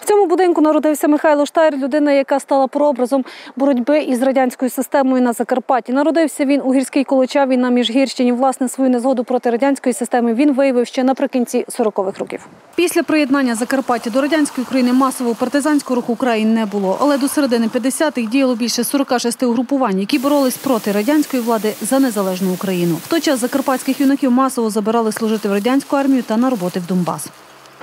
В цьому будинку народився Михайло Штайр, людина, яка стала прообразом боротьби із радянською системою на Закарпатті. Народився він у гірській Колочаві на Міжгірщині. Власне, свою незгоду проти радянської системи він виявив ще наприкінці 40-х років. Після приєднання Закарпаття до радянської України масового партизанського руху в краї не було. Але до середини 50-х діяло більше 46 угрупувань, які боролись проти радянської влади за незалежну Україну. В той час закарпатських юнаків масово забирали служити в радянську армію та на роботи в Донбас.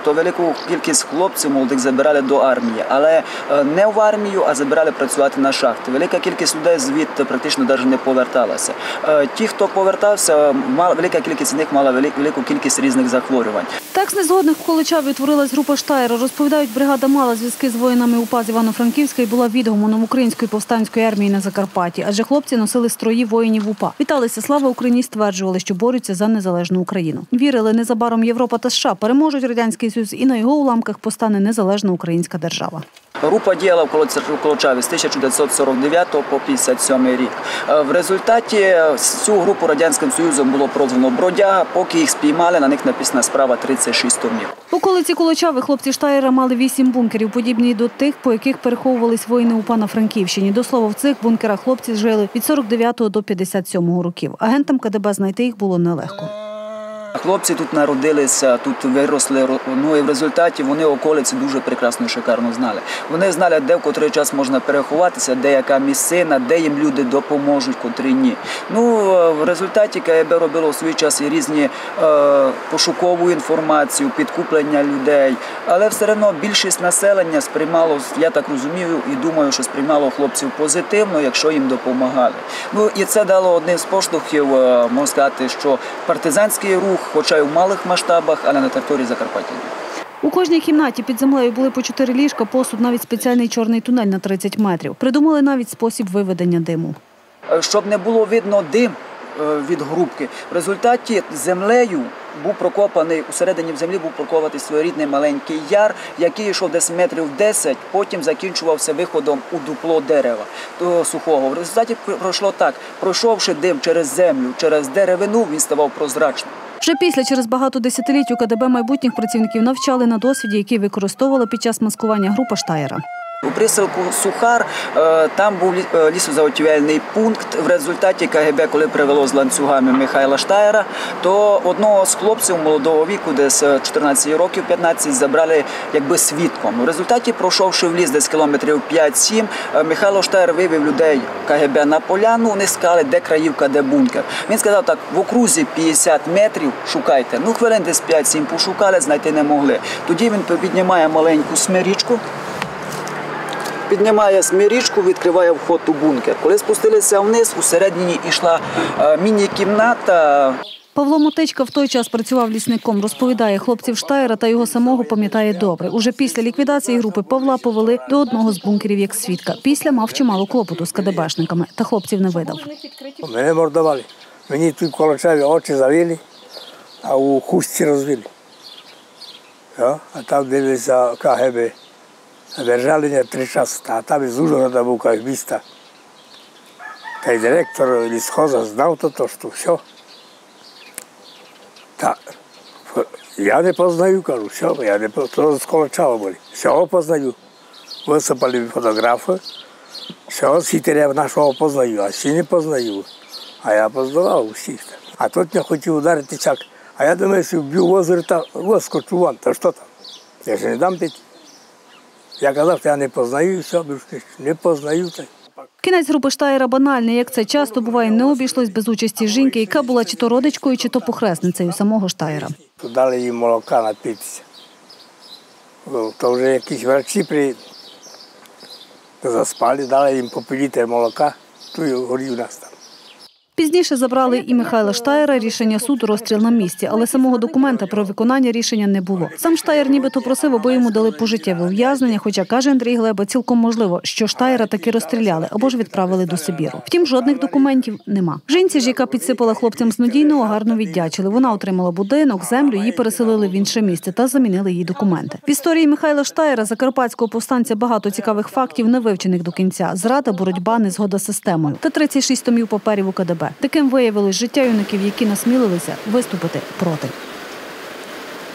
То велику кількість хлопців молодих забирали до армії, але е, не в армію, а забирали працювати на шахти. Велика кількість людей звідти практично навіть не поверталася. Е, Ті, хто повертався, велика кількість з них мала велику кількість різних захворювань. Так з незгодних в Количаві утворилась група Штайра. Розповідають, бригада мала зв'язки з воїнами УПА з Івано-Франківська і була відгомоном української повстанської армії на Закарпатті. Адже хлопці носили строї воїнів УПА. Віталися слава Україні, стверджували, що борються за незалежну Україну. Вірили, незабаром Європа та США переможуть радянський Союз, і на його уламках постане незалежна українська держава. Група діяла в Колочаві з 1949 по 57 рік. Е, В результаті е, цю групу радянським союзом було прозвано Бродяга. Поки їх спіймали, на них написана справа 36 томів. В околиці Колочави хлопці Штайра мали вісім бункерів, подібні до тих, по яких переховувались воїни УПА на Франківщині. До слова, в цих бункерах хлопці жили від 49 до 57 років. Агентам КДБ знайти їх було нелегко. Хлопці тут народилися, тут виросли. Ну і в результаті вони околиці дуже прекрасно шикарно знали. Вони знали, де в котрий час можна переховатися, де яка місцина, де їм люди допоможуть, котрі ні. Ну е, в результаті КГБ робило в свій час і різні е, пошукову інформацію, підкуплення людей. Але все одно більшість населення сприймало, я так розумію і думаю, що сприймало хлопців позитивно, якщо їм допомагали. Ну і це дало одним з поштовхів, е, можна сказати, що партизанський рух, хоча й в малих масштабах, але на території Закарпаття. У кожній кімнаті під землею були по чотири ліжка, посуд, навіть спеціальний чорний тунель на 30 метрів. Придумали навіть спосіб виведення диму. Е, Щоб не було видно дим е, від грубки, в результаті землею був прокопаний усередині в землі був прокопаний своєрідний маленький яр, який йшов десь метрів 10, потім закінчувався виходом у дупло дерева того сухого. В результаті пройшло так: пройшовши дим через землю, через деревину, він ставав прозрачним. Вже після через багато десятиліть у КДБ майбутніх працівників навчали на досвіді, який використовувала під час маскування група Штайра. У присілку Сухар е, там був е, лісозаготівельний пункт. В результаті КГБ, коли привело з ланцюгами Михайла Штайра, то одного з хлопців молодого віку, десь е, 14 років, 15, забрали якби свідком. В результаті, пройшовши в ліс десь кілометрів 5-7, е, Михайло Штайр вивів людей КГБ на поляну. Вони сказали, де краївка, де бункер. Він сказав так: в окрузі 50 метрів шукайте. Ну, хвилин десь 5-7 пошукали, знайти не могли. Тоді він піднімає маленьку смирічку піднімає смирічку, відкриває вход у бункер. Коли спустилися вниз, усередині йшла е, міні-кімната. Павло Мотичка в той час працював лісником. Розповідає, хлопців Штайра та його самого пам'ятає добре. Уже після ліквідації групи Павла повели до одного з бункерів як свідка. Після мав чимало клопоту з КДБшниками, та хлопців не видав. Мене мордували. Мені тут Колочаві очі завили, а у хустці розбили. Ja, а там дивилися КГБ. Держали три часи, а там із Ужгорода був кагбіста. Та й директор лісхоза знав то, то що все. Та, я не познаю, кажу, все, я не познаю, Колочава були. Всього познаю. Висипали фотографи, всього сітеря нашого познаю, а всі не познаю. А я познавав усіх. А тут не хотів ударити чак. А я думаю, що вб'ю в озеро та вискочу вон, то що там? Я ж не дам піти. Я казав, що я не познаю, і не познаю. Кінець групи Штайра банальний, як це часто буває, не обійшлось без участі жінки, яка була чи то родичкою, чи то похресницею самого Штайра. Дали їм молока напитися. Ну, То вже якісь врачі при... заспали, дали їм по пів літра молока, то й горів нас там. Пізніше забрали і Михайла Штайра рішення суду розстріл на місці, але самого документа про виконання рішення не було. Сам Штайр нібито просив, аби йому дали пожиттєве ув'язнення, хоча каже Андрій Глеба, цілком можливо, що Штайра таки розстріляли або ж відправили до Сибіру. Втім, жодних документів нема. Жінці ж, яка підсипала хлопцям снодійного, гарно віддячили. Вона отримала будинок, землю, її переселили в інше місце та замінили їй документи. В історії Михайла Штайра, закарпатського повстанця, багато цікавих фактів, не вивчених до кінця. Зрада, боротьба, незгода з системою та 36 томів паперів у КДБ. Таким виявилось життя юнаків, які насмілилися виступити проти.